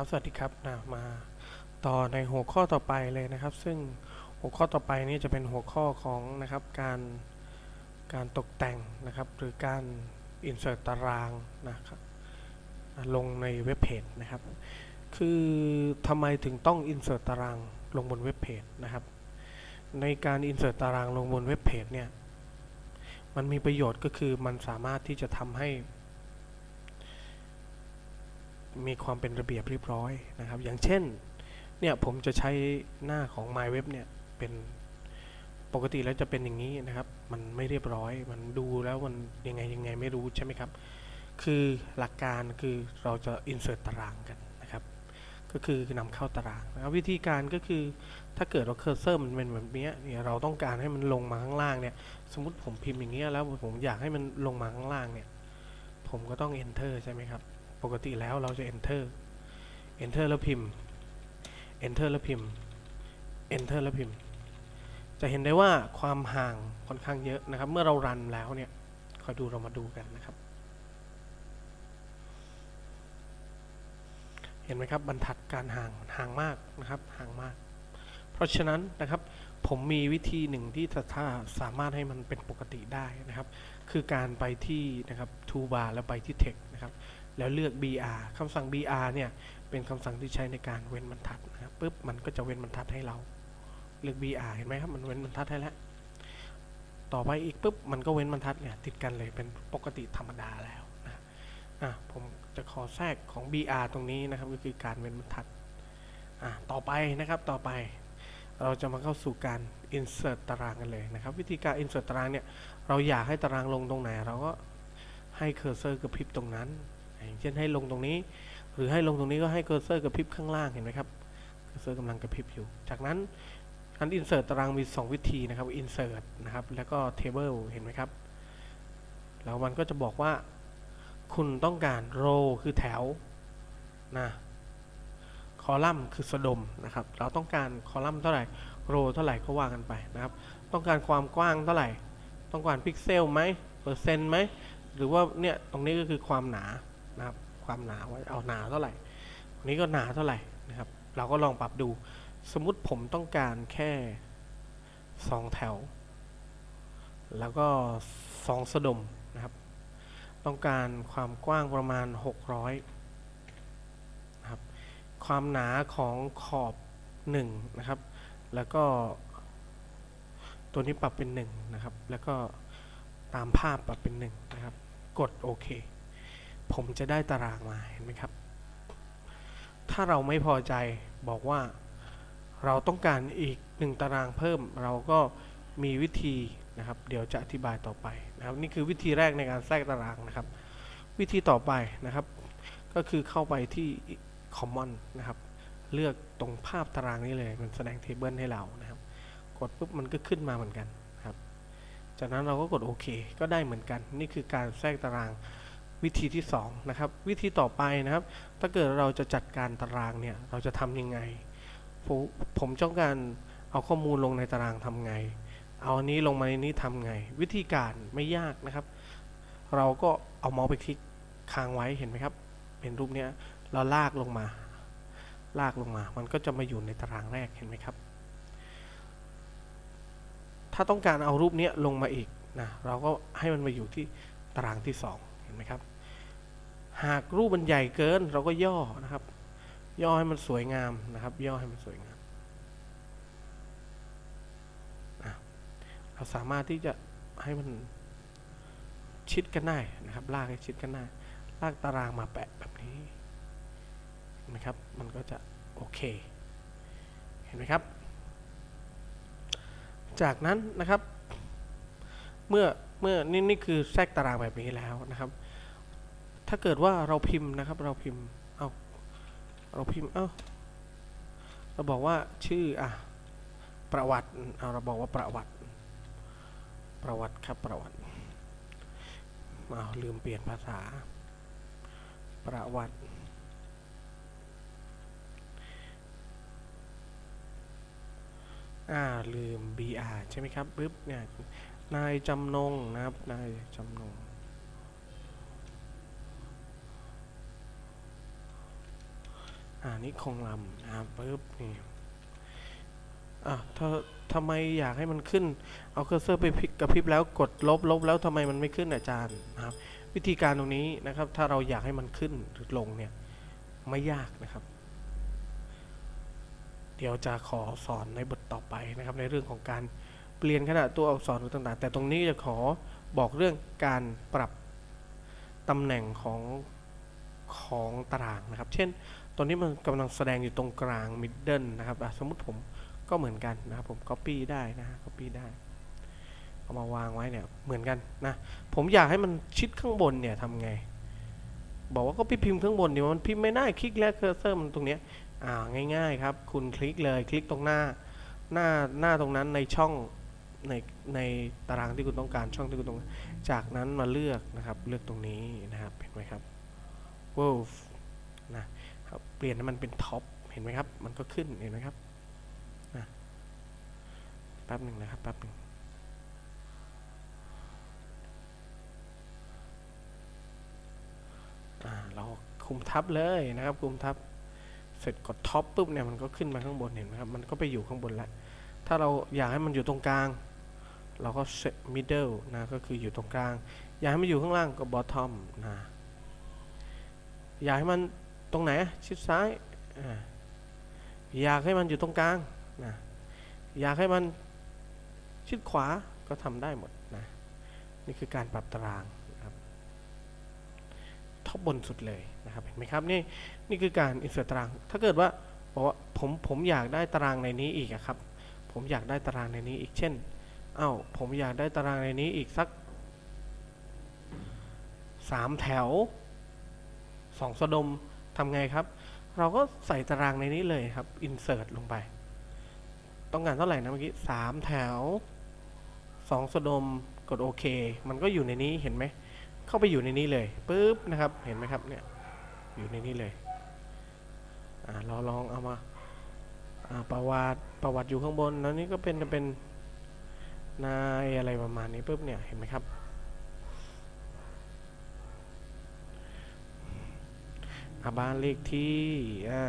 ครับ สวัสดีครับนะมาต่อในหัวข้อต่อไปเลยนะครับ ซึ่งหัวข้อต่อไปนี้จะเป็นหัวข้อของนะครับการการตกแต่งนะครับ หรือการ insert ตตารางนะครับลงในเว็บเพจนะครับ คือทำไมถึงต้อง insert ตตารางลงบนเว็บเพจนะครับ ในการ insert ตารางลงบนเว็บเพจเนี่ย มันมีประโยชน์ก็คือมันสามารถที่จะทำให้ มีความเป็นระเบียบเรียบร้อยนะครับ อย่างเช่นเนี่ยผมจะใช้หน้าของ My Web เนี่ยเป็นปกติแล้วจะเป็นอย่างนี้นะครับ มันไม่เรียบร้อยมันดูแล้วมันยังไงยังไงไม่รู้ใช่ไหมครับ คือหลักการคือเราจะ insert ตารางกันนะครับ ก็คือนำเข้าตารางนะครับวิธีการก็คือถ้าเกิดเราเคอร์เซอร์มันเป็นแบบนี้เนี่ยเราต้องการให้มันลงมาข้างล่างเนี่ย สมมติผมพิมพ์อย่างเงี้แล้วผมอยากให้มันลงมาข้างล่างเนี่ย ผมก็ต้อง enter ใช่ไหมครับ ปกติแล้วเราจะ enter enter แล้วพิมพ์ enter แล้วพิมพ์ enter แล้วพิมพ์ จะเห็นได้ว่าความห่างค่อนข้างเยอะนะครับ เมื่อเรารันแล้วเนี่ยคอยดูเรามาดูกันนะครับ เห็นไหมครับบรรทัดการห่างห่างมากนะครับห่างมาก เพราะฉะนั้นนะครับผมมีวิธีหนึ่งที่ถ้าสามารถให้มันเป็นปกติได้นะครับ คือการไปที่นะครับ toolbar แล้วไปที่ text นะครับ แล้วเลือก br คำสั่ง br เนี่ยเป็นคำสั่งที่ใช้ในการเว้นบรรทัดนะครับปุ๊บมันก็จะเว้นบรรทัดให้เรา เลือก br เห็นไหมครับมันเว้นบรรทัดให้แล้วต่อไปอีกปุ๊บมันก็เว้นบรรทัดเนี่ยติดกันเลยเป็นปกติธรรมดาแล้วนะอะผมจะขอแทรกของ br ตรงนี้นะครับก็คือการเว้นบรรทัดอะต่อไปนะครับต่อไปเราจะมาเข้าสู่การ insert ตารางกันเลยนะครับ วิธีการ insert ตารางเนี่ย เราอยากให้ตารางลงตรงไหน เราก็ให้เคอร์เซอร์กระพริบตรงนั้น อย่างเช่นให้ลงตรงนี้ หรือให้ลงตรงนี้ก็ให้เคอร์เซอร์กระพริบข้างล่างเห็นไหมครับเคอร์เซอร์กำลังกระพริบอยู่ จากนั้นการ insert ตารางมี 2 วิธีนะครับ insert นะครับ แล้วก็ table เห็นไหมครับ แล้วมันก็จะบอกว่า คุณต้องการ row คือแถวนะคอลัมน์คือสะดมนะครับ เราต้องการคอลัมน์เท่าไหร่ โรเท่าไหร่ก็ว่ากันไปนะครับ ต้องการความกว้างเท่าไหร่ ต้องการพิกเซลไหมเปอร์เซ็นต์ไหม หรือว่าเนี่ยตรงนี้ก็คือความหนา นะครับ ความหนาว่าเอาหนาเท่าไหร่ตรงนี้ก็หนาเท่าไหร่นะครับ เราก็ลองปรับดู สมมุติผมต้องการแค่สองแถว แล้วก็สองสะดมนะครับ ต้องการความกว้างประมาณ 600นะครับ ความหนาของขอบ1นะครับ แล้วก็ตัวนี้ปรับเป็น 1 นะครับ แล้วก็ตามภาพปรับเป็น 1 นะครับ กดโอเค ผมจะได้ตารางมาเห็นไหมครับ ถ้าเราไม่พอใจบอกว่าเราต้องการอีกหนึ่งตารางเพิ่ม เราก็มีวิธีนะครับ เดี๋ยวจะอธิบายต่อไปนะครับ นี่คือวิธีแรกในการแทรกตารางนะครับ วิธีต่อไปนะครับ ก็คือเข้าไปที่ common นะครับ เลือกตรงภาพตารางนี้เลยมันแสดงเทเบิลให้เรานะครับ กดปุ๊บมันก็ขึ้นมาเหมือนกันครับ จากนั้นเราก็กดโอเคก็ได้เหมือนกัน นี่คือการแทรกตาราง วิธีที่2นะครับวิธีต่อไปนะครับ ถ้าเกิดเราจะจัดการตารางเนี่ยเราจะทำยังไง ผมต้องการเอาข้อมูลลงในตารางทำไง เอาอันนี้ลงมาในนี้ทำไง วิธีการไม่ยากนะครับ เราก็เอาเมาส์ไปคลิกค้างไว้เห็นไหมครับ เป็นรูปเนี้ยเราลากลงมา ลากลงมา มันก็จะมาอยู่ในตารางแรกเห็นไหมครับ ถ้าต้องการเอารูปนี้ลงมาอีกนะเราก็ให้มันมาอยู่ที่ตารางที่ 2 ห็นไหมครับ หากรูปมันใหญ่เกินเราก็ย่อนะครับ ย่อให้มันสวยงามนะครับ ย่อให้มันสวยงามเราสามารถที่จะให้มันชิดกันได้นะครับ ลากให้ชิดกันได้ลากตารางมาแปะแบบนี้นไหมครับ มันก็จะโอเค เห็นไหมครับ จากนั้นนะครับ เมื่อ เมื่อนี่นี่คือแทรกตารางแบบนี้แล้วนะครับ ถ้าเกิดว่าเราพิมพ์นะครับ เราพิมพ์เอาเราพิมพ์เอาเราบอกว่าชื่ออะประวัติเอาเราบอกว่าประวัติ ประวัติครับประวัติเอาลืมเปลี่ยนภาษา ประวัติอ่าลืม BR ใช่ไหมครับปึ๊บเนี่ย นายจำนงนะครับ นายจำนงอ่อ่านี่คงลำนะครับปึ๊บนี่อะถ้าทำไมอยากให้มันขึ้น เอาเคอร์เซอร์ไปพลิกกระพริบแล้วกดลบลบแล้วทำไมมันไม่ขึ้นอาจารย์นะครับ วิธีการตรงนี้นะครับ ถ้าเราอยากให้มันขึ้นหรือลงเนี่ยไม่ยากนะครับ เดี๋ยวจะขอสอนในบทต่อไปนะครับ ในเรื่องของการ เปลี่ยนขนาดตัวอักษรต่างๆ แต่ตรงนี้จะขอบอกเรื่องการปรับตำแหน่งของของตารางนะครับ เช่น ตอนนี้มันกำลังแสดงอยู่ตรงกลาง middle นะครับสมมติผมก็เหมือนกันนะครับผม copy ได้นะ copy ได้ เอามาวางไว้เนี่ยเหมือนกันนะ ผมอยากให้มันชิดข้างบนเนี่ยทำไง บอกว่าก็พิมพ์ข้างบนเดี๋ยวมันพิมพ์ไม่ได้คลิกแล้วเคอร์เซอร์มันตรงเนี้ยอ่าง่ายๆครับ คุณคลิกเลยคลิกตรงหน้าหน้าหน้าตรงนั้นในช่อง ในในตารางที่คุณต้องการช่องที่คุณต้องการจากนั้นมาเลือกนะครับเลือกตรงนี้นะครับเห็นไหมครับ wolf นะครับเปลี่ยนให้มันเป็นท็อปเห็นไหมครับ มันก็ขึ้นเห็นไหมครับนะแป๊บหนึ่งนะครับแป๊บหนึ่งเราคุมทับเลยนะครับคุมทับเสร็จกดท็อปปุ๊บเนี่ยมันก็ขึ้นมาข้างบนเห็นไหมครับมันก็ไปอยู่ข้างบนแล้วถ้าเราอยากให้มันอยู่ตรงกลาง เราก็ middle นะก็คืออยู่ตรงกลาง อยากให้มันอยู่ข้างล่างก็ bottom นะอยากให้มันตรงไหนชิดซ้ายอยากให้มันอยู่ตรงกลางนะอยากให้มันชิดขวาก็ทำได้หมดนะนี่คือการปรับตารางท็อปบนสุดเลยนะครับเห็นไหมครับนี่นี่คือการ insert ตตาราง ถ้าเกิดว่าบอกว่าผมผมอยากได้ตารางในนี้อีกครับ ผมอยากได้ตารางในนี้อีกเช่น อ้าผมอยากได้ตารางในนี้อีกสักสามแถวสองสะดมทำไงครับ เราก็ใส่ตารางในนี้เลยครับ insert ลงไป ต้องการเท่าไหร่นะเมื่อกี้สามแถวสองสะดมกดโอเค มันก็อยู่ในนี้เห็นไหม เข้าไปอยู่ในนี้เลยปุ๊บนะครับ เห็นไหมครับเนี่ย อยู่ในนี้เลย อ่าเราลองเอามา อ่าประวัติประวัติอยู่ข้างบน แล้วนี่ก็เป็นจะเป็น นายอะไรประมาณนี้ปุ๊บเนี่ยเห็นไหมครับอาบ้านเลขที่อ่า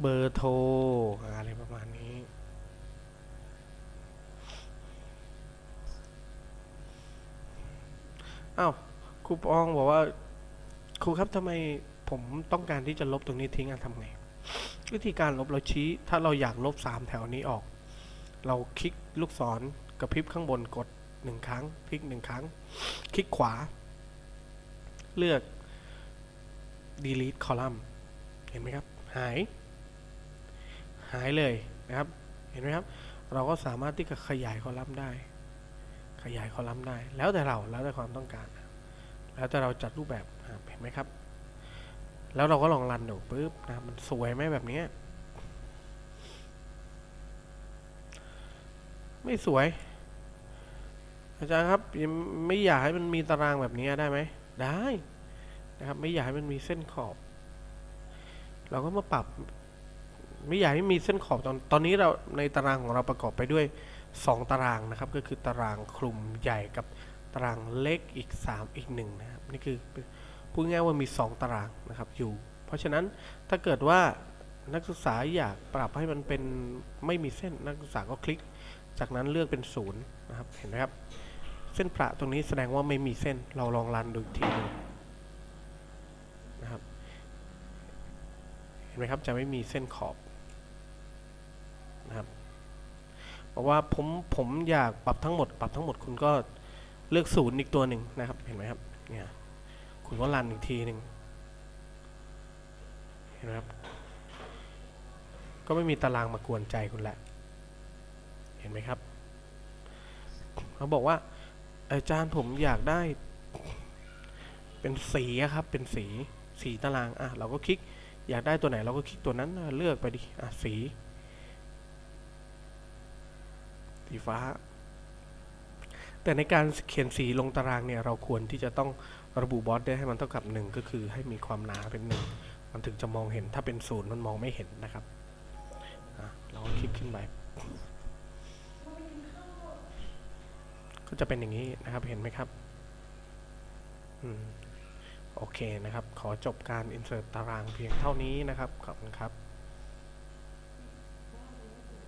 เบอร์โทรอะไรประมาณนี้อ้าวครูปองบอกว่าครูครับทำไมผมต้องการที่จะลบตรงนี้ทิ้งอะทำไง วิธีการลบเราชี้ ถ้าเราอยากลบสามแถวนี้ออก เราคลิกลูกศรกระพริบข้างบนกดหนึ่งครั้ง คลิกหนึ่งครั้ง คลิกขวา เลือก delete column เห็นไหมครับ หาย หายเลยนะครับ เห็นไหมครับ เราก็สามารถที่จะขยายคอลัมน์ได้ ขยายคอลัมน์ได้ แล้วแต่เราแล้วแต่ความต้องการ แล้วแต่เราจัดรูปแบบเห็นไหมครับ แล้วเราก็ลองรันดูปุ๊บนะมันสวยไหมแบบนี้ ไม่สวย อาจารย์ครับยังไม่อยากให้มันมีตารางแบบนี้ได้ไหมได้นะครับ ไม่อยากให้มันมีเส้นขอบ เราก็มาปรับ ไม่อยากให้มีเส้นขอบตอนตอนนี้เราในตารางของเราประกอบไปด้วย 2 ตารางนะครับ ก็คือตารางคลุมใหญ่กับตารางเล็กอีก 3 อีก1นะครับนี่คือพูดง่ายว่ามี 2 ตารางนะครับอยู่ เพราะฉะนั้นถ้าเกิดว่านักศึกษาอยากปรับให้มันเป็นไม่มีเส้นนักศึกษาก็คลิก จากนั้นเลือกเป็นศูนย์นะครับ เห็นไหมครับ เส้นประตรงนี้แสดงว่าไม่มีเส้น เราลองรันดูอีกทีหนึงนะครับ เห็นไหมครับ จะไม่มีเส้นขอบนะครับบอกว่าผมผมอยากปรับทั้งหมด ปรับทั้งหมดคุณก็เลือกศูนย์อีกตัวหนึ่งนะครับ เห็นไหมครับ เนี่ย คุณก็รันอีกทีหนึ่งเห็นไหมครับ ก็ไม่มีตารางมากวนใจคุณแหละ ห็นไหมครับ เขาบอกว่า อาจารย์ผมอยากได้ เป็นสีครับ เป็นสีสีตารางอะเราก็คลิกอยากได้ตัวไหนเราก็คลิกตัวนั้นเลือกไปดิอะสี สีฟ้า แต่ในการเขียนสีลงตารางเนี่ยเราควรที่จะต้องระบุบอสได้ให้มันเท่ากับหนึ่งก็คือให้มีความหนาเป็นหนึ่งมันถึงจะมองเห็นถ้าเป็นศูนย์มันมองไม่เห็นนะครับอะเราก็คลิกขึ้นไป ก็จะเป็นอย่างนี้นะครับเห็นไหมครับอืมโอเคนะครับ ขอจบการ insert ตารางเพียงเท่านี้นะครับ ขอบคุณครับ